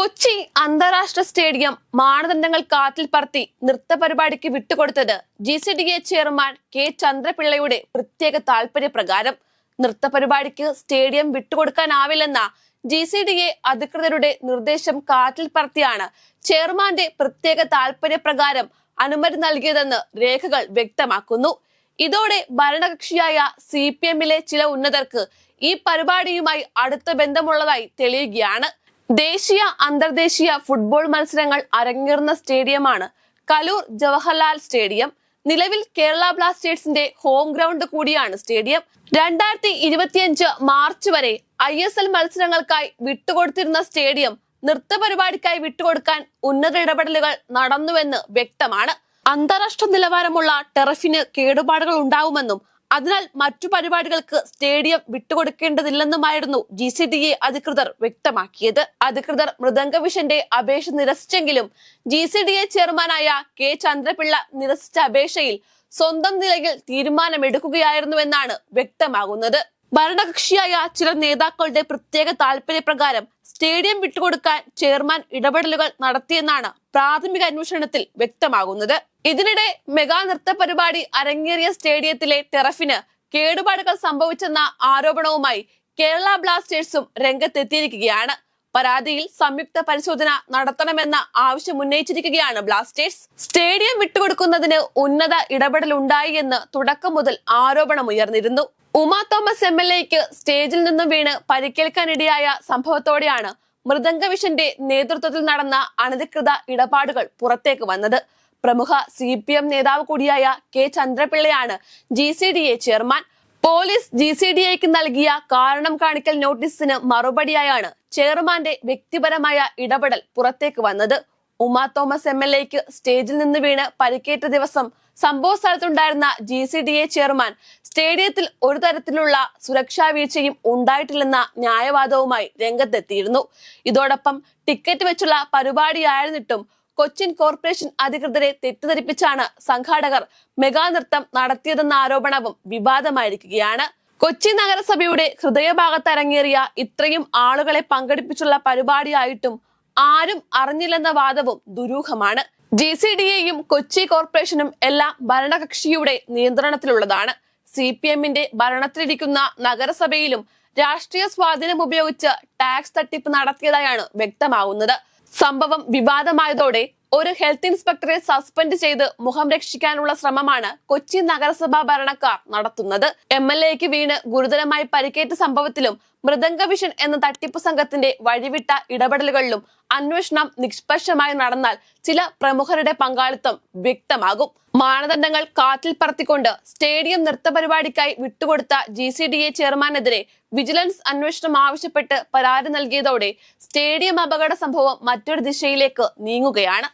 കൊച്ചി അന്താരാഷ്ട്ര സ്റ്റേഡിയം മാനദണ്ഡങ്ങൾ കാറ്റിൽ പറത്തി നൃത്ത പരിപാടിക്ക് വിട്ടുകൊടുത്തത് G C D A chairman K ചന്ദ്രപിള്ളയുടെ പ്രത്യേക താൽപര്യപ്രകാരം. നൃത്ത പരിപാടിക്ക് സ്റ്റേഡിയം വിട്ടുകൊടുക്കാനാവില്ലെന്ന ജി സി ഡി എ അധികൃതരുടെ നിർദ്ദേശം കാറ്റിൽ പറത്തിയാണ് ചെയർമാന്റെ പ്രത്യേക താൽപര്യപ്രകാരം അനുമതി നൽകിയതെന്ന് രേഖകൾ വ്യക്തമാക്കുന്നു. ഇതോടെ ഭരണകക്ഷിയായ സി പി എമ്മിലെ ചില ഉന്നതർക്ക് ഈ പരിപാടിയുമായി അടുത്ത ബന്ധമുള്ളതായി തെളിയുകയാണ്. ദേശീയ അന്തർദേശീയ ഫുട്ബോൾ മത്സരങ്ങൾ അരങ്ങേറുന്ന സ്റ്റേഡിയമാണ് കലൂർ ജവഹർലാൽ സ്റ്റേഡിയം. നിലവിൽ കേരള ബ്ലാസ്റ്റേഴ്സിന്റെ ഹോം ഗ്രൗണ്ട് കൂടിയാണ് സ്റ്റേഡിയം. രണ്ടായിരത്തി ഇരുപത്തിയഞ്ച് മാർച്ച് വരെ ഐ എസ് എൽ മത്സരങ്ങൾക്കായി വിട്ടുകൊടുത്തിരുന്ന സ്റ്റേഡിയം നൃത്ത പരിപാടിക്കായി വിട്ടുകൊടുക്കാൻ ഉന്നത ഇടപെടലുകൾ നടന്നുവെന്ന് വ്യക്തമാണ്. അന്താരാഷ്ട്ര നിലവാരമുള്ള ടെറഫിന് കേടുപാടുകൾ ഉണ്ടാവുമെന്നും അതിനാൽ മറ്റു പരിപാടികൾക്ക് സ്റ്റേഡിയം വിട്ടുകൊടുക്കേണ്ടതില്ലെന്നുമായിരുന്നു ജി സി ഡി എ അധികൃതർ വ്യക്തമാക്കിയത്. അധികൃതർ മൃദംഗവിഷന്റെ അപേക്ഷ നിരസിച്ചെങ്കിലും ജി സി ഡി എ ചെയർമാനായ കെ ചന്ദ്രപിള്ള നിരസിച്ച അപേക്ഷയിൽ സ്വന്തം നിലയിൽ തീരുമാനമെടുക്കുകയായിരുന്നുവെന്നാണ് വ്യക്തമാകുന്നത്. ഭരണകക്ഷിയായ ചില നേതാക്കളുടെ പ്രത്യേക താല്പര്യപ്രകാരം സ്റ്റേഡിയം വിട്ടുകൊടുക്കാൻ ചെയർമാൻ ഇടപെടലുകൾ നടത്തിയെന്നാണ് പ്രാഥമിക അന്വേഷണത്തിൽ വ്യക്തമാകുന്നത്. ഇതിനിടെ മെഗാ നൃത്ത പരിപാടി അരങ്ങേറിയ സ്റ്റേഡിയത്തിലെ ടെറഫിന് കേടുപാടുകൾ സംഭവിച്ചെന്ന ആരോപണവുമായി കേരള ബ്ലാസ്റ്റേഴ്സും രംഗത്തെത്തിയിരിക്കുകയാണ്. പരാതിയിൽ സംയുക്ത പരിശോധന നടത്തണമെന്ന ആവശ്യം ഉന്നയിച്ചിരിക്കുകയാണ് ബ്ലാസ്റ്റേഴ്സ്. സ്റ്റേഡിയം വിട്ടുകൊടുക്കുന്നതിന് ഉന്നത ഇടപെടലുണ്ടായി എന്ന് തുടക്കം മുതൽ ആരോപണം ഉയർന്നിരുന്നു. ഉമ തോമസ് എം എൽ എക്ക് സ്റ്റേജിൽ നിന്നും വീണ് പരിക്കേൽക്കാനിടയായ സംഭവത്തോടെയാണ് മൃദംഗവിഷന്റെ നേതൃത്വത്തിൽ നടന്ന അനധികൃത ഇടപാടുകൾ പുറത്തേക്ക് വന്നത്. പ്രമുഖ സി പി എം നേതാവ് കൂടിയായ K ചന്ദ്രപിള്ളയാണ് G C D A chairman. Police G C D എക്ക് നൽകിയ കാരണം കാണിക്കൽ നോട്ടീസിന് മറുപടിയായാണ് ചെയർമാന്റെ വ്യക്തിപരമായ ഇടപെടൽ പുറത്തേക്ക് വന്നത്. ഉമ തോമസ് എം എൽ എക്ക് സ്റ്റേജിൽ നിന്ന് വീണ് പരിക്കേറ്റ ദിവസം സംഭവ സ്ഥലത്തുണ്ടായിരുന്ന G C D A chairman സ്റ്റേഡിയത്തിൽ ഒരു തരത്തിലുള്ള സുരക്ഷാ വീഴ്ചയും ഉണ്ടായിട്ടില്ലെന്ന ന്യായവാദവുമായി രംഗത്തെത്തിയിരുന്നു. ഇതോടൊപ്പം ടിക്കറ്റ് വെച്ചുള്ള പരിപാടിയായിരുന്നിട്ടും കൊച്ചിൻ കോർപ്പറേഷൻ അധികൃതരെ തെറ്റിദ്ധരിപ്പിച്ചാണ് സംഘാടകർ മെഗാ നൃത്തം നടത്തിയതെന്ന ആരോപണവും വിവാദമായിരിക്കുകയാണ്. കൊച്ചി നഗരസഭയുടെ ഹൃദയഭാഗത്ത് അരങ്ങേറിയ ഇത്രയും ആളുകളെ പങ്കെടുപ്പിച്ചുള്ള പരിപാടിയായിട്ടും ആരും അറിഞ്ഞില്ലെന്ന വാദവും ദുരൂഹമാണ്. ജി സി ഡി എയും കൊച്ചി കോർപ്പറേഷനും എല്ലാം ഭരണകക്ഷിയുടെ നിയന്ത്രണത്തിലുള്ളതാണ്. സി പി എമ്മിന്റെ ഭരണത്തിലിരിക്കുന്ന നഗരസഭയിലും രാഷ്ട്രീയ സ്വാധീനം ഉപയോഗിച്ച് ടാക്സ് തട്ടിപ്പ് നടത്തിയതായാണ് വ്യക്തമാവുന്നത്. സംഭവം വിവാദമായതോടെ ഒരു ഹെൽത്ത് ഇൻസ്പെക്ടറെ സസ്പെൻഡ് ചെയ്ത് മുഖം രക്ഷിക്കാനുള്ള ശ്രമമാണ് കൊച്ചി നഗരസഭാ ഭരണക്കാർ നടത്തുന്നത്. എം എൽ എക്ക് വീണ് ഗുരുതരമായി പരിക്കേറ്റ സംഭവത്തിലും മൃദംഗവിഷൻ എന്ന തട്ടിപ്പ് സംഘത്തിന്റെ വഴിവിട്ട ഇടപെടലുകളിലും അന്വേഷണം നിഷ്പക്ഷമായി നടന്നാൽ ചില പ്രമുഖരുടെ പങ്കാളിത്തം വ്യക്തമാകും. മാനദണ്ഡങ്ങൾ കാറ്റിൽ പറത്തിക്കൊണ്ട് സ്റ്റേഡിയം നൃത്ത പരിപാടിക്കായി വിട്ടുകൊടുത്ത ജി സി ഡി എ ചെയർമാനെതിരെ വിജിലൻസ് അന്വേഷണം ആവശ്യപ്പെട്ട് പരാതി നൽകിയതോടെ സ്റ്റേഡിയം അപകട സംഭവം മറ്റൊരു ദിശയിലേക്ക് നീങ്ങുകയാണ്.